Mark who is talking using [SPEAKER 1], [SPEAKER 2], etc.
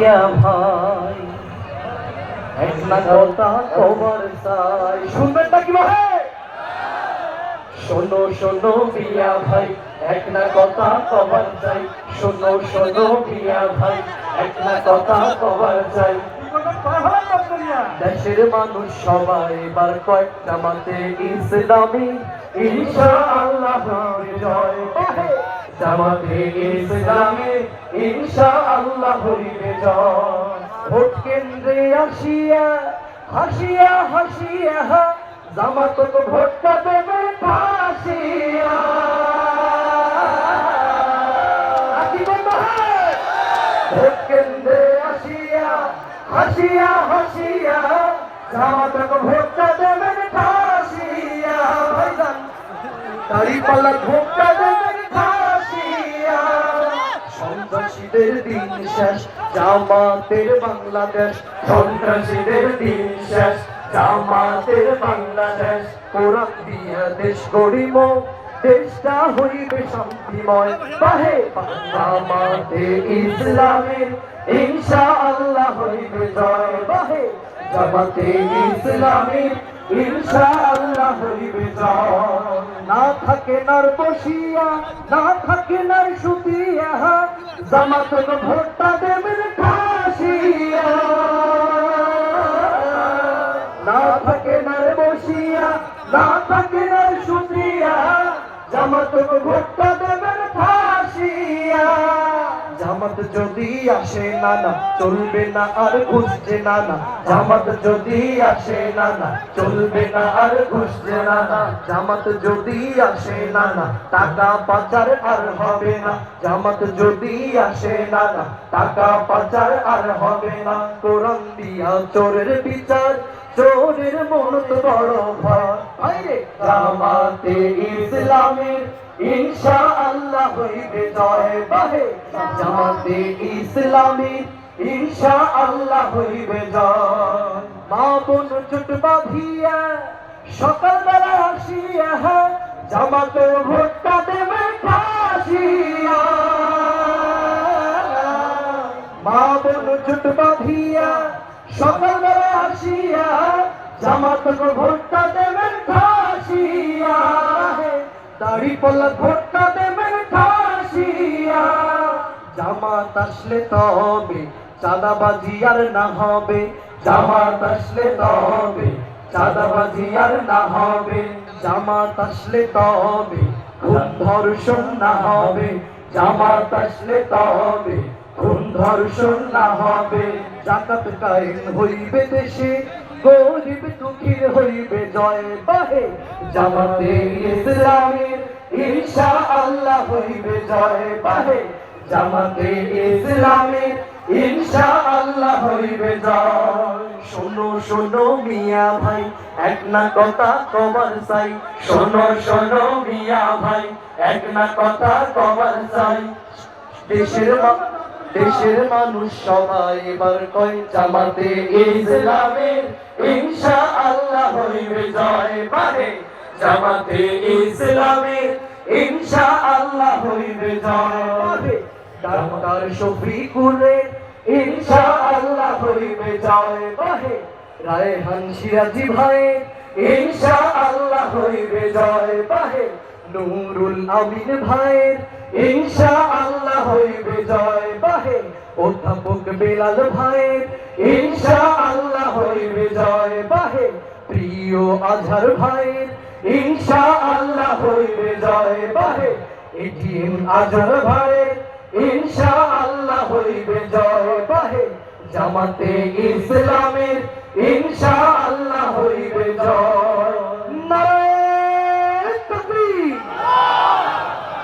[SPEAKER 1] মিয়া ভাই। এক না কথা শুনবেন না কি ভাই শোনো শোনো ভাই, এক না কথা কবার চাই। শোনো শোনো ভাই, এক না কথা দেশের মানুষ সবাই এবার কয়েকটা জামাতে ইসলামী। ইনশাআল্লাহ জয়। জামাতে ইসলামী ইনশাআল্লাহ হইবে জয় ভোট কেন্দ্রে আসিয়া, হাসিয়া হাসিয়া জামাত ভোটটা দেবে ফাঁসিয়া ভোট কেন্দ্রে আসিয়া, হাসিয়া হাসিয়া জামাতক ভোটটা দেবেন ফাঁসিয়া ভাইজান ভোটটা সন্ত্রাসীদের দিন শেষ, জামাতের বাংলাদেশ, সন্ত্রাসীদের দিন শেষ, জামাতের বাংলাদেশ, কোরআন দিয়া দেশ গড়িব, দেশটা হইবে শান্তিময়। বাহে জামাতে ইসলামের ইনশা আল্লাহ হইবে জয়। বাহে জামাতে ইসলামের ইনশা আল্লাহ হইবে জয়। না থাকে নার বসিয়া, না থাকে নার সুতিয়া জামাত ভোটটা দেবেন ফাঁসিয়া। না থাকে নার বসিয়া, না থাকে নার সুতিয়া জামাত ভোটটা যদি আসে না না চলবে না আর ঘুষছে না না জামাত যদি আসে না না চলবে না আর ঘুষছে না না জামাত যদি আসে না না টাকা পাচার আর হবে না। জামাত যদি আসে না না টাকা পাচার আর হবে না। কোরআন দিয়া চোরের বিচার, চোরের মন বড় ভয়। জামাতে ইসলামের ইনশা আল্লাহ হইবে জয় বাহে জামাতে ইসলামী। ইনশা আল্লাহ হইবে জয় মা বোন জুট বাঁধিয়া সকালবেলা আসিয়া জামাতে ভোটটা দেবে ফাঁসিয়া। মা বোন জুট বাঁধিয়া সকালবেলা আসিয়া জামাত ভোটটা ফাঁসিয়া দাড়ি পল্লা ভোটটা দেবেন ফাঁসিয়া জামাত আসলে তবে চাঁদাবাজি আর না হবে। জামাত আসলে তবে চাঁদাবাজি আর না হবে। জামাত আসলে তবে খুন ধর্ষণ না হবে। জামাত আসলে তবে খুন ধর্ষণ না হবে। জাকাত কায়েম হইবে দেশে। গরিব দুঃখীর হইবে জয় বাহে জামাতে ইসলামের ইনশা আল্লাহ হইবে জয় বাহে জামাতে ইসলামের ইনশা আল্লাহ হইবে জয়। শোনো শোনো মিয়া ভাই, এক না কথা কবার চাই। শোনো শোনো মিয়া ভাই, এক না কথা কবার চাই। দেশের দেশের মানুষ সবাই এবার কয় জামাতে ইসলামের ইনশা আল্লাহ হইবে জয় বাহে জামাতে ইসলামের ইনশা আল্লাহ হইবে জয় ডাক্তার শফিকুলের ইনশা আল্লাহ হইবে জয় বাহে রায়হান সিরাজি ভাই ইনশা আল্লাহ হইবে জয় বাহে নুরুল আমিন ভাইয়ের ইনশা আল্লাহ হইবে জয় বাহে অধ্যাপক বেলাল ভাইয়ের ইনশা আল্লাহ হইবে জয় বাহে প্রিয় আজহার ভাইয়ের ইনশা আল্লাহ হইবে জয় বাহে এটিএম আজহার ভাইয়ের ইনশা আল্লাহ হইবে জয় বাহে জামাতে ইসলামের ইনশা